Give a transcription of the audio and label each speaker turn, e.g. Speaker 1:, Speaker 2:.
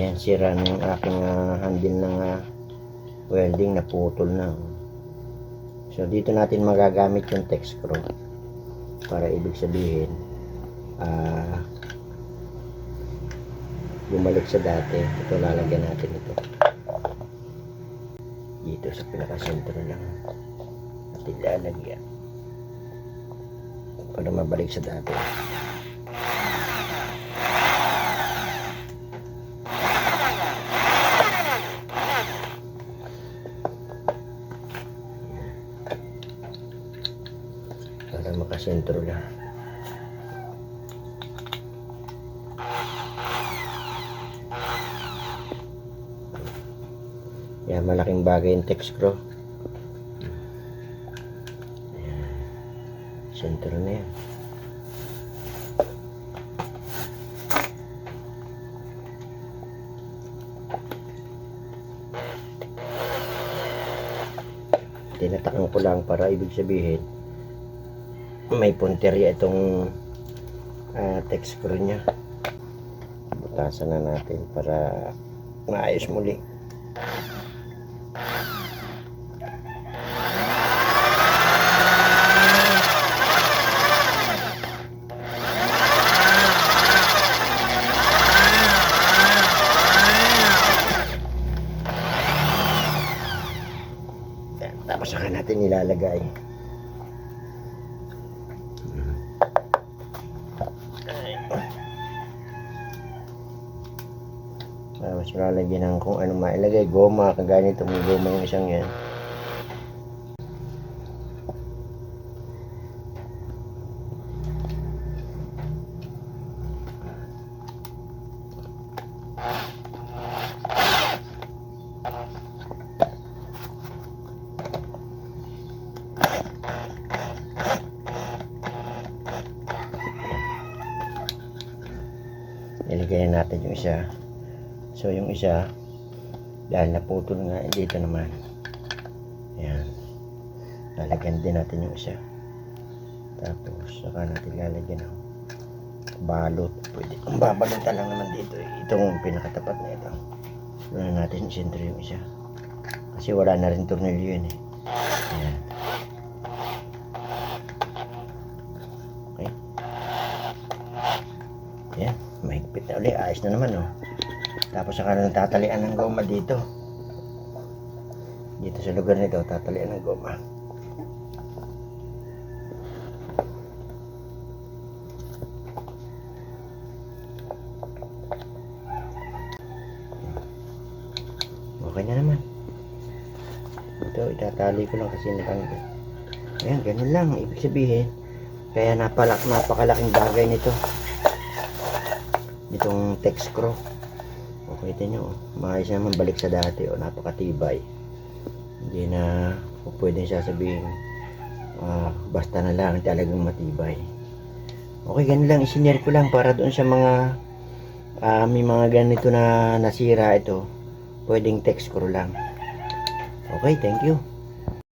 Speaker 1: Ayan, sira na yung aking ah, handle ng ah, welding na putol na. So, dito natin magagamit yung text screw para ibig sabihin ah bumalik sa dati. Ito lalagyan natin ito. Dito sa pinaka-sentro lang. At ilalagyan. Para mabalik sa dati. Para makasentro lang. Yan, malaking bagay yung text screw. Sentro na yan. Tinatakan ko lang para ibig sabihin may punterya itong ah, text screw niya. Butasan na natin para maayos muli. Tapos saka natin ilalagay. Tapos lalagyan ng kung ano mailagay. Goma, kagaya nito may goma yung isang yan. Ilagay na natin yung isa. So yung isa, dahil naputol nga, eh, dito naman. Ayan. Lalagyan din natin yung isa. Tapos, saka natin lalagyan ng balot. Pwede kung babalutan lang naman dito. eh. Itong pinakatapat na ito. Doon na natin isentro yung isa. Kasi wala na rin tornilyo yun eh. Ayan. Okay. Ayan. Mahigpit na ulit. Ayos na naman oh. Tapos saka na tatalian ng goma dito. Dito sa lugar nito, tatalian ng goma. Okay na naman. Ito, itatali ko lang kasi natanggal. Ayan, ganun lang. Ibig sabihin, kaya napalak, napakalaking bagay nito. Itong text screw. Kita nyo, oh. maayos naman balik sa dati, o, napakatibay. Hindi na po pwedeng sasabihin, ah, basta na lang, talagang matibay. Okay, ganun lang, isinare ko lang para doon sa mga, ah, may mga ganito na nasira ito, pwedeng text screw lang. Okay, thank you.